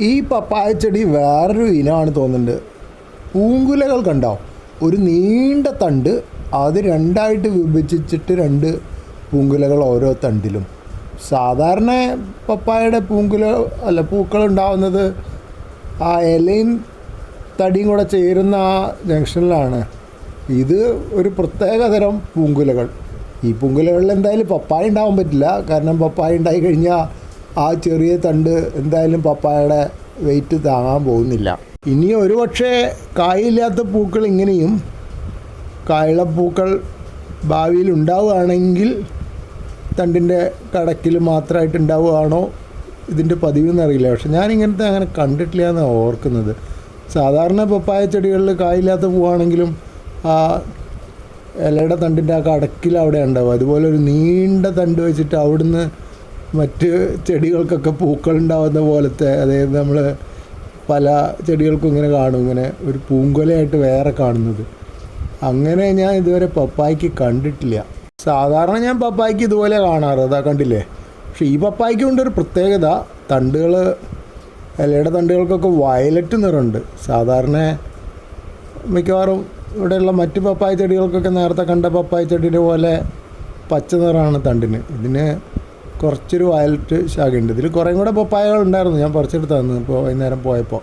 ഈ പപ്പായ ചെടി വേറൊരു ഇനമാണ് തോന്നുന്നുണ്ട്. പൂങ്കുലകൾ കണ്ടോ? ഒരു നീണ്ട തണ്ട് അത് രണ്ടായിട്ട് വിഭജിച്ചിട്ട് രണ്ട് പൂങ്കുലകൾ ഓരോ തണ്ടിലും. സാധാരണ പപ്പായയുടെ പൂങ്കുല അല്ല പൂക്കൾ ഉണ്ടാവുന്നത് ആ ഇലയും തടിയും കൂടെ ചേരുന്ന ആ ജംഗ്ഷനിലാണ്. ഇത് ഒരു പ്രത്യേക തരം പൂങ്കുലകൾ. ഈ പൂങ്കുലകളിൽ എന്തായാലും പപ്പായ ഉണ്ടാവാൻ പറ്റില്ല. കാരണം പപ്പായ ഉണ്ടായി കഴിഞ്ഞാൽ ആ ചെറിയ തണ്ട് എന്തായാലും പപ്പായയുടെ വെയിറ്റ് താങ്ങാൻ പോകുന്നില്ല. ഇനി ഒരു പക്ഷേ കായില്ലാത്ത പൂക്കൾ ഇങ്ങനെയും കായളപ്പൂക്കൾ ഭാവിയിൽ ഉണ്ടാവുകയാണെങ്കിൽ തണ്ടിന്റെ കടക്കിൽ മാത്രമായിട്ട് ഉണ്ടാവുകയാണോ ഇതിന്റെ പതിവ് എന്നറിയില്ല. പക്ഷെ ഞാൻ ഇങ്ങനത്തെ അങ്ങനെ കണ്ടിട്ടില്ല എന്നാണ് ഓർക്കുന്നത്. സാധാരണ പപ്പായ ചെടികളിൽ കായില്ലാത്ത പൂവാണെങ്കിലും ആ ഇലയുടെ തണ്ടിന്റെ ആ കടക്കിൽ അവിടെ ഉണ്ടാവും അതുപോലെ ഒരു നീണ്ട തണ്ട് വെച്ചിട്ട് അവിടുന്ന് മറ്റ് ചെടികൾക്കൊക്കെ പൂക്കൾ ഉണ്ടാവുന്ന പോലത്തെ അതായത് നമ്മൾ പല ചെടികൾക്കും ഇങ്ങനെ കാണും ഇങ്ങനെ ഒരു പൂങ്കൊലയായിട്ട് വേറെ കാണുന്നത്. അങ്ങനെ ഞാൻ ഇതുവരെ പപ്പായ്ക്ക് കണ്ടിട്ടില്ല. സാധാരണ ഞാൻ പപ്പായ്ക്ക് ഇതുപോലെ കാണാറ് അതാ കണ്ടില്ലേ? പക്ഷേ ഈ പപ്പായ്ക്ക് ഒരു പ്രത്യേകത തണ്ടുകൾ ഇലയുടെ തണ്ടുകൾക്കൊക്കെ വയലറ്റ് നിറമുണ്ട്. സാധാരണ മിക്കവാറും ഇവിടെയുള്ള മറ്റ് പപ്പായ ചെടികൾക്കൊക്കെ നേരത്തെ കണ്ട പപ്പായ ചെടിയുടെ പോലെ പച്ച നിറമാണ് തണ്ടിന്. ഇതിന് കുറച്ചൊരു വയലറ്റ് ശാഖയുണ്ട്. ഇതിൽ കുറേ കൂടെ പപ്പായകൾ ഉണ്ടായിരുന്നു ഞാൻ പറിച്ചെടുത്ത് തന്നു ഇപ്പോൾ വൈകുന്നേരം പോയപ്പോൾ